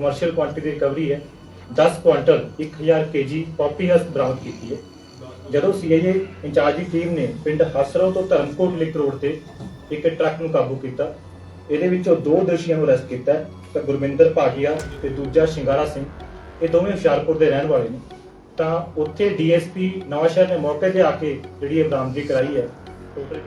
Commercial quantity ਦੀ recovery ਹੈ। 10 quintal 1000 KG poppy ਹਸ ਬਰਾਮਦ ਕੀਤੀ ਹੈ। ਜਦੋਂ ਸੀਆਈਏ ਇੰਚਾਰਜ ਦੀ ਟੀਮ ਨੇ ਪਿੰਡ ਹਸਰੋ ਤੋਂ ਧਰਮਕੋਟ ਲਿੰਕ ਰੋਡ ਤੇ ਇੱਕ ਟਰੱਕ ਨੂੰ ਕਾਬੂ ਕੀਤਾ, ਇਹਦੇ ਵਿੱਚੋਂ ਦੋ ਦੋਸ਼ੀਆਂ ਨੂੰ ਅਰੈਸਟ ਕੀਤਾ ਹੈ, ਤਾਂ ਗੁਰਮਿੰਦਰ ਭਾਗੀਆ ਤੇ ਦੂਜਾ ਸ਼ਿੰਗਾਰਾ ਸਿੰਘ, ਇਹ ਦੋਵੇਂ ਹੁਸ਼ਿਆਰਪੁਰ ਦੇ ਰਹਿਣ ਵਾਲੇ ਨੇ। ਤਾਂ ਉੱਥੇ ਡੀਐਸਪੀ ਨਵਾਂਸ਼ਹਿਰ ਨੇ ਮੌਕੇ ਤੇ ਆ ਕੇ ਜਿਹੜੀ ਇਹ ਬਰਾਮਦਗੀ ਕਰਾਈ ਹੈ। ਟੋਟਲ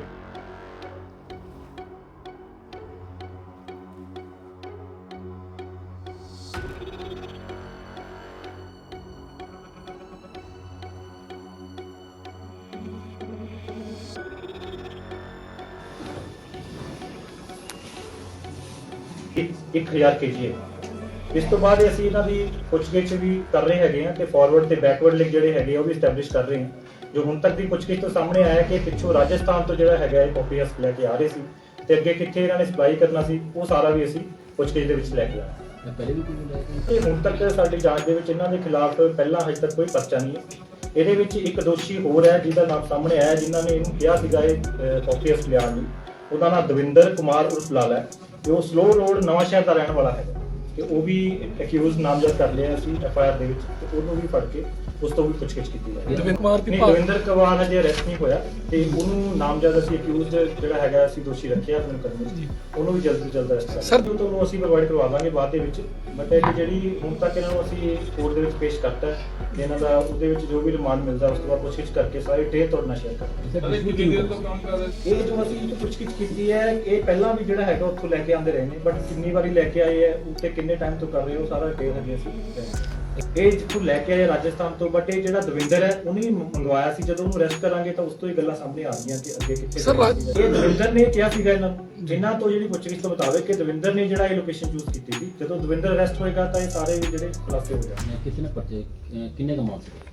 1000 ਕੇਜੀ ਹੈ। ਇਸ ਤੋਂ ਬਾਅਦ ਅਸੀਂ ਇਹਨਾਂ ਦੀ ਪੁੱਛਗਿੱਛ ਵੀ ਕਰ ਰਹੇ ਹੈਗੇ ਆ ਤੇ ਫਾਰਵਰਡ ਤੇ ਬੈਕਵਰਡ ਲਿੰਕ ਜਿਹੜੇ ਹੈਗੇ ਉਹ ਵੀ ਸਟੈਬਲਿਸ਼ ਕਰ ਰਹੇ ਹਾਂ। ਜੋ ਹੁਣ ਤੱਕ ਦੀ ਪੁੱਛਗਿੱਛ ਤੋਂ ਸਾਹਮਣੇ ਆਇਆ ਕਿ ਪਿੱਛੋਂ ਰਾਜਸਥਾਨ ਤੋਂ ਜਿਹੜਾ ਹੈਗਾ ਇਹ ਹਸਕ ਲੈ ਕੇ ਆ ਰਹੇ ਸੀ ਤੇ ਅੱਗੇ ਕਿੱਥੇ ਇਹਨਾਂ ਨੇ ਸਪਲਾਈ ਕਰਨਾ ਸੀ ਉਹ ਸਾਰਾ ਵੀ ਅਸੀਂ ਪੁੱਛਗਿੱਛ ਦੇ ਵਿੱਚ ਲੈ ਕੇ ਆਏ ਮੈਂ ਪਹਿਲੇ ਵੀ ਕੋਈ ਹੁਣ ਤੱਕ ਸਾਡੀ ਜਾਂਚ ਦੇ ਵਿੱਚ ਇਹਨਾਂ ਦੇ ਖਿਲਾਫ ਪਹਿਲਾਂ ਹਜੇ ਤੱਕ ਕੋਈ ਪਰਚਾ ਨਹੀਂ ਹੈ। ਇਹਦੇ ਵਿੱਚ ਇੱਕ ਦੋਸ਼ੀ ਹੋਰ ਹੈ ਜਿਹਦਾ ਨਾਮ ਸਾਹਮਣੇ ਆਇਆ ਜਿਨ੍ਹਾਂ ਨੇ ਇਹਨੂੰ ਕਿਹਾ ਸੀਗਾ ਇਹ ਹਸਕ ਲਿਆਉਣ ਲਈ ਉਹਦਾ ਨਾਮ ਦਵਿੰਦਰ ਕੁਮਾਰ ਉਰਫ ਲਾਲਾ ਹੈ ਤੇ ਉਹ ਸਲੋ ਰੋਡ ਨਵਾਂ ਸ਼ਹਿਰ ਦਾ ਰਹਿਣ ਵਾਲਾ ਹੈ ਤੇ ਉਹ ਵੀ ਅਕਿਊਜ਼ ਨਾਮਜ਼ਦ ਕਰ ਲਿਆ ਸੀ ਐਫ ਆਈ ਆਰ ਦੇ ਵਿੱਚ ਤੇ ਉਹਨੂੰ ਵੀ ਫੜ ਕੇ ਉਸ ਤੋਂ ਵੀ ਪੁੱਛਗਿੱਛ ਕੀਤੀ ਜਾਏਗੀ ਦਵਿੰਦਰ ਕੁਮਾਰ ਦੀ ਨਹੀਂ, ਭਾਲ- ਦਵਿੰਦਰ ਕੁਮਾਰ ਅਜੇ ਅਰੈਸਟ ਨਹੀਂ ਹੋਇਆ ਤੇ ਉਹਨੂੰ ਨਾਮਜ਼ਦ ਅਸੀਂ ਅਕਿਊਜ਼ ਜਿਹੜਾ ਹੈਗਾ ਅਸੀਂ ਦੋਸ਼ੀ ਰੱਖਿਆ ਆਪਣੇ 'ਚ ਉਹਨੂੰ ਵੀ ਜਲਦ ਤੋਂ ਜਲਦ ਅਰੈਸਟ ਕਰਾਂਗੇ ਸਰ ਤੁਹਾਨੂੰ ਅਸੀਂ ਪ੍ਰੋਵਾਈਡ ਕਰਵਾ ਦਾਂਗੇ ਬਾਅਦ ਦੇ ਵਿੱਚ। ਬਟ ਇਹ ਜਿਹੜੀ ਹੁਣ ਤੱਕ ਇਹਨਾਂ ਨੂੰ ਅਸੀਂ ਕੋਰਟ ਦੇ ਵਿੱਚ ਪੇਸ਼ ਕਰਤਾ ਹੈ ਇਹਨਾਂ ਦਾ ਉਹਦੇ ਵਿੱਚ ਜੋ ਵੀ ਰਿਮਾਂਡ ਮਿਲਦਾ ਉਸ ਤੋਂ ਬਾਅਦ ਪੁੱਛਗਿੱਛ ਕਰਕੇ ਸਾਰੇ ਡਿਟੇਲ ਤੁਹਾਡੇ ਨਾਲ ਸ਼ੇਅਰ ਕਰਾਂਗੇ ਸਰ ਕਿੰਨੀ ਦੇਰ ਤੋਂ ਕੰਮ ਕਰ ਰਹੇ ਇਹ ਜੋ ਅਸੀਂ ਇਹ ਪੁੱਛਗਿੱਛ ਕੀਤੀ ਹੈ ਇਹ ਪਹਿਲਾਂ ਵੀ ਜਿਹੜਾ ਹੈਗਾ ਉੱਥੋਂ ਲੈ ਕੇ ਆਉਂਦੇ ਰਹੇ ਨੇ ਬਟ ਕਿੰਨੀ ਵਾਰੀ ਲੈ ਕੇ ਆਏ ਹੈ ਉੱਤੇ ਕਿੰਨੇ ਟਾਈਮ ਤੋਂ ਕਰ ਰਹੇ ਹੋ ਸਾਰਾ ਡਿਟੇਲ ਹੈਗੀ ਅਸੀਂ ਇਹ ਜਿੱਥੋਂ ਲੈ ਕੇ ਆਏ ਰਾਜਸਥਾਨ ਤੋਂ ਬਟ ਇਹ ਜਿਹੜਾ ਦਵਿੰਦਰ ਹੈ ਉਹਨੇ ਮੰਗਵਾਇਆ ਸੀ। ਜਦੋਂ ਉਹਨੂੰ ਰੈਸਟ ਕਰਾਂਗੇ ਤਾਂ ਉਸ ਤੋਂ ਇਹ ਗੱਲਾਂ ਸਾਹਮਣੇ ਆ ਰਹੀਆਂ ਕਿ ਅੱਗੇ ਕਿੱਥੇ ਸਰ, ਜਾਣਾ ਸੀ। ਇਹ ਦਵਿੰਦਰ ਨੇ ਕਿਹਾ ਸੀਗਾ ਇਹਨਾਂ ਨੂੰ। ਜਿਨ੍ਹਾਂ ਤੋਂ ਜਿਹੜੀ ਪੁੱਛਗਿੱਛ ਤੋਂ ਮੁਤਾਬਕ ਕਿ ਦਵਿੰਦਰ ਨੇ ਜਿਹੜਾ ਇਹ ਲੋਕੇਸ਼ਨ ਚੂਜ਼ ਕੀਤੀ ਸੀ। ਜਦੋਂ ਦਵਿੰਦਰ ਅਰੈਸਟ ਹੋਏਗਾ ਤਾਂ ਇਹ ਸਾਰੇ ਜਿਹੜੇ ਖੁਲਾਸੇ ਹੋ ਜਾਣਗੇ। ਕਿਸੇ ਨੇ ਪਰਚੇ ਅਹ, ਕਿੰਨੇ ਕਮਾ ਸਕੇ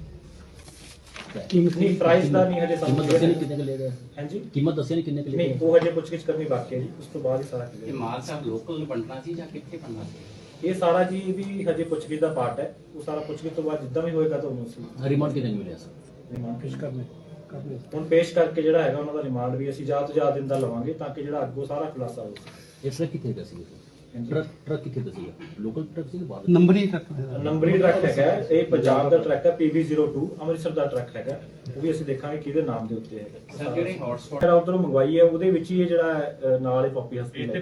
ਕੀਮਤ ਨਹੀਂ ਪ੍ਰਾਈਸ ਦਾ ਨਹੀਂ ਹਜੇ ਸਾਨੂੰ ਦੱਸਿਆ ਨਹੀਂ ਕਿੰਨੇ ਕੁ ਲੈ ਗਿਆ ਹਾਂਜੀ? ਕੀਮਤ ਦੱਸਿਆ ਨਹੀਂ ਕਿੰਨੇ ਕੁ ਲੈ ਨਹੀਂ ਗਿਆ ਉਹ ਹਜੇ ਪੁੱਛਗਿਛ ਕਰਨੀ ਬਾਕੀ ਹੈ ਜੀ। ਉਸ ਤੋਂ ਬਾਅਦ ਹੀ ਸਾਰਾ ਇਹ ਕਲੀਅਰ ਮਾਲ ਸਾਹਿਬ ਲੋਕਲ ਬਣਨਾ ਸੀ ਜਾਂ ਕਿੱਥੇ ਬਣਨਾ ਸੀ? ਇਹ ਸਾਰਾ ਜੀ ਇਹਦੀ ਹਜੇ ਪੁੱਛਗਿੱਛ ਦਾ ਪਾਰਟ ਹੈ। ਉਹ ਸਾਰਾ ਪੁੱਛਗਿੱਛ ਤੋਂ ਬਾਅਦ ਜਿੱਦਾਂ ਵੀ ਹੋਏਗਾ ਤੁਹਾਨੂੰ ਅਸੀਂ ਰਿਮਾਂਡ ਕਿੰਨੇ ਮਿਲਿਆ ਸਰ? ਰਿਮਾਂਡ ਪੇਸ਼ ਕਰਨੇ ਕਰਨੇ। ਹੁਣ ਪੇਸ਼ ਕਰਕੇ ਜਿਹੜਾ ਹੈਗਾ ਉਹਨਾਂ ਦਾ ਰਿਮਾਂਡ ਵੀ ਅਸੀਂ ਜ਼ਿਆਦਾ ਤੋਂ ਦਿਨ ਦਾ ਲਵਾਂਗੇ ਤਾਂ ਕਿ ਜਿਹੜਾ ਅੱਗੋਂ ਸਾਰਾ ਖੁਲਾਸਾ ਹੋ ਸਕੇ। ਇਹ ਸਰ ਕਿੱਥੇ ਦਾ ਸੀ ਟਰੱਕ ਟਰੱਕ ਕਿੱਥੇ ਦਾ ਲੋਕਲ ਟਰੱਕ ਸੀ ਬਾਹਰ ਨੰਬਰ ਹੀ ਟਰੱਕ ਨੰਬਰੀ ਟਰੱਕ ਹੈਗਾ ਇਹ ਪੰਜਾਬ ਦਾ ਟਰੱਕ ਹੈ PV02 ਅੰਮ੍ਰਿਤਸਰ ਦਾ ਟਰੱਕ ਹੈਗਾ। ਉਹ ਵੀ ਅਸੀਂ ਦੇਖਾਂਗੇ ਕਿਹਦੇ ਨਾਮ ਦੇ ਉੱਤੇ ਹੈਗਾ। ਸਰ ਜਿਹੜੀ ਹੌਟਸਪੌਟ ਉਧਰੋਂ ਮੰਗਵਾਈ ਹੈ ਉਹਦੇ ਵਿੱਚ ਹੀ ਇਹ ਜਿਹੜਾ ਨਾਲ ਹੀ ਪੋਪੀ ਹਸਪੀਟਲ